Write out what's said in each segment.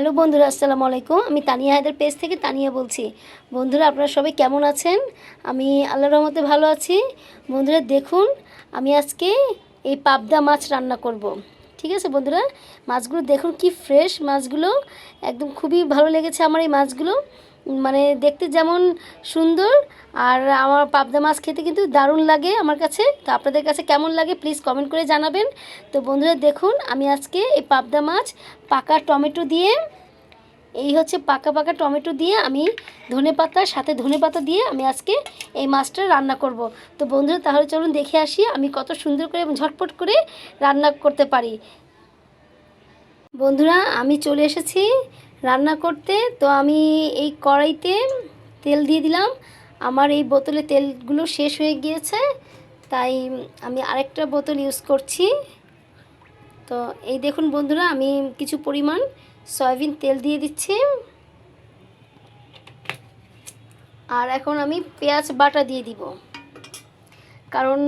Hello বন্ধুরা, আসসালামু আলাইকুম। আমি তানিয়া হায়দার পেজ থেকে তানিয়া বলছি। বন্ধুরা, আপনারা সবাই কেমন আছেন? আমি আল্লাহর রহমতে ভালো আছি। বন্ধুরা, দেখুন, আমি আজকে এই পাবদা মাছ রান্না করব। ঠিক আছে বন্ধুরা? মাছগুলো দেখুন কি ফ্রেশ মাছগুলো একদম খুবই ভালো লেগেছে আমার এই মাছগুলো। মানে দেখতে যেমন সুন্দর, আর আমার পাবদা মাছ খেতে কিন্তু দারুণ লাগে আমার কাছে। তো আপনাদের কাছে কেমন লাগে প্লিজ কমেন্ট করে জানাবেন। তো বন্ধুরা দেখুন, আমি আজকে এই পাবদা মাছ পাকা টমেটো দিয়ে এই হচ্ছে পাকা পাকা টমেটো দিয়ে আমি ধনে পাতার সাথে ধনে পাতা দিয়ে আমি আজকে এই মাছটা রান্না করব। তো বন্ধুরা, তাহলে চলুন দেখে আসি আমি কত সুন্দর করে ঝটপট করে রান্না করতে পারি। বন্ধুরা, আমি চলে এসেছি রান্না করতে। তো আমি এই কড়াইতে তেল দিয়ে দিলাম। আমার এই বোতলে তেলগুলো শেষ হয়ে গিয়েছে, তাই আমি আরেকটা বোতল ইউজ করছি। তো এই দেখুন বন্ধুরা, আমি কিছু পরিমাণ সয়াবিন তেল দিয়ে দিচ্ছি। আর এখন আমি পেঁয়াজ বাটা দিয়ে দিব। কারণ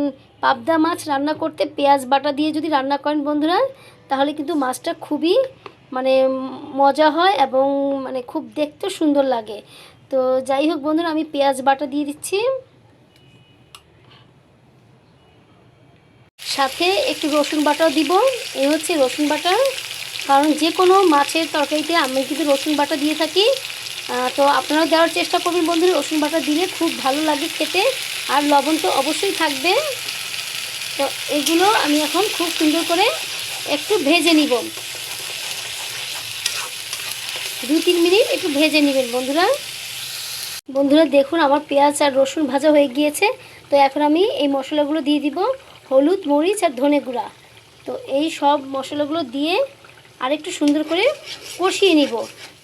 পাবদা মাছ রান্না করতে পেঁয়াজ বাটা দিয়ে যদি রান্না করেন বন্ধুরা, তাহলে কিন্তু মাছটা খুবই মানে মজা হয় এবং মানে খুব দেখতে সুন্দর লাগে। তো যাই হোক বন্ধুরা, আমি পেঁয়াজ বাটা দিয়ে দিচ্ছি। সাথে একটু রসুন বাটাও দিব। এ হচ্ছে রসুন বাটা। কারণ যে কোনো মাছের তরকারিতে আমি কিন্তু রসুন বাটা দিয়ে থাকি। তো আপনারাও দেওয়ার চেষ্টা করবেন বন্ধুরা, রসুন বাটা দিলে খুব ভালো লাগে খেতে। আর লবণ তো অবশ্যই থাকবে। তো এগুলো আমি এখন খুব সুন্দর করে একটু ভেজে নিব। দু তিন মিনিট একটু ভেজে নেবেন বন্ধুরা। বন্ধুরা দেখুন আমার পেঁয়াজ আর রসুন ভাজা হয়ে গিয়েছে। তো এখন আমি এই মশলাগুলো দিয়ে দিব, হলুদ, মরিচ আর ধনে গুঁড়া। তো এই সব মশলাগুলো দিয়ে আরেকটু সুন্দর করে কষিয়ে নিব।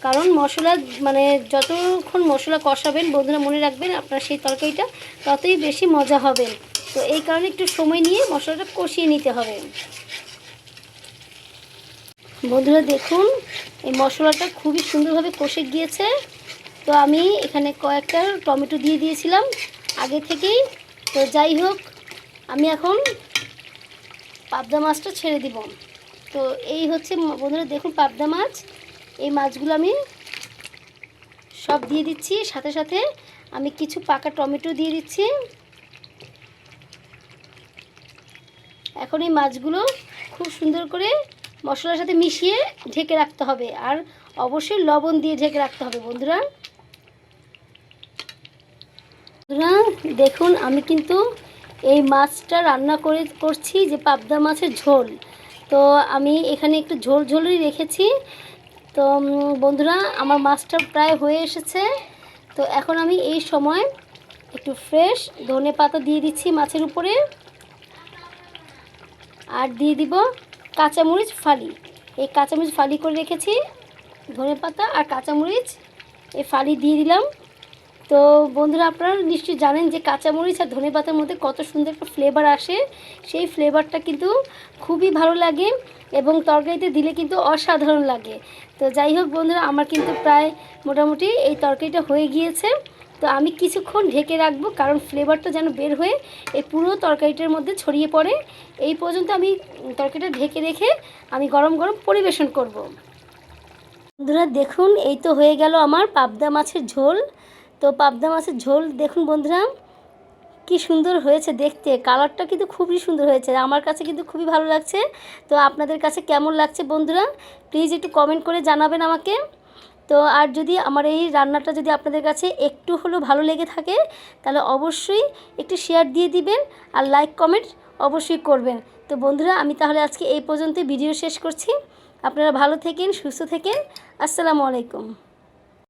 কারণ মশলা মানে যতক্ষণ মশলা কষাবেন, বন্ধুরা মনে রাখবেন আপনার সেই তরকারিটা ততই বেশি মজা হবে। তো এই কারণে একটু সময় নিয়ে মশলাটা কষিয়ে নিতে হবে। বন্ধুরা দেখুন, এই মশলাটা খুবই সুন্দরভাবে কষে গিয়েছে। তো আমি এখানে কয়েকটা টমেটো দিয়ে দিয়েছিলাম আগে থেকেই। তো যাই হোক, আমি এখন পাবদা মাছটা ছেড়ে দিব। তো এই হচ্ছে বন্ধুরা দেখুন পাবদা মাছ। এই মাছগুলো আমি সব দিয়ে দিচ্ছি, সাথে সাথে আমি কিছু পাকা টমেটো দিয়ে দিচ্ছি। এখন এই মাছগুলো খুব সুন্দর করে মশলার সাথে মিশিয়ে ঢেকে রাখতে হবে, আর অবশ্যই লবণ দিয়ে ঢেকে রাখতে হবে, বন্ধুরা। বন্ধুরা, দেখুন আমি কিন্তু এই মাছটা রান্না করে, করছি যে পাবদা মাছের ঝোল। তো আমি এখানে একটু ঝোল ঝোলই রেখেছি। তো বন্ধুরা, আমার মাছটা প্রায় হয়ে এসেছে। তো এখন আমি এই সময় একটু ফ্রেশ ধনে পাতা দিয়ে দিচ্ছি মাছের উপরে। আর দিয়ে দিব কাঁচামরিচ ফালি। এই কাঁচামরিচ ফালি করে রেখেছি ধনে পাতা আর কাঁচামরিচ। এই ফালি দিয়ে দিলাম। তো বন্ধুরা আপনারা নিশ্চয়ই জানেন যে কাঁচামরিচ আর ধনে পাতার মধ্যে কত সুন্দর একটা ফ্লেভার আসে। সেই ফ্লেভারটা কিন্তু খুবই ভালো লাগে এবং তরকারিতে দিলে কিন্তু অসাধারণ লাগে। তো যাই হোক বন্ধুরা, আমার কিন্তু প্রায় মোটামুটি এই তরকারিটা হয়ে গিয়েছে। তো আমি কিছুক্ষণ ঢেকে রাখব কারণ ফ্লেভারটা যেন বের হয়ে এই পুরো তরকারিটার মধ্যে ছড়িয়ে পড়ে। এই পর্যন্ত আমি তরকারিটা ঢেকে রেখে আমি গরম গরম পরিবেশন করব। বন্ধুরা, দেখুন, এই তো হয়ে গেল আমার পাবদা মাছের ঝোল। তো পাবদা মাছের ঝোল, দেখুন বন্ধুরা, কি সুন্দর হয়েছে দেখতে। কালারটা কিন্তু খুবই সুন্দর হয়েছে আমার কাছে কিন্তু খুবই ভালো লাগছে। তো আপনাদের কাছে কেমন লাগছে বন্ধুরা প্লিজ একটু কমেন্ট করে জানাবেন আমাকে। তো আর যদি আমার এই রান্নাটা যদি আপনাদের কাছে একটু হলেও ভালো লেগে থাকে, তাহলে অবশ্যই একটু শেয়ার দিয়ে দিবেন আর লাইক কমেন্ট অবশ্যই করবেন। তো বন্ধুরা, আমি তাহলে আজকে এই পর্যন্ত ভিডিও শেষ করছি। আপনারা ভালো থেকেন, সুস্থ থেকেন। আসসালামু আলাইকুম।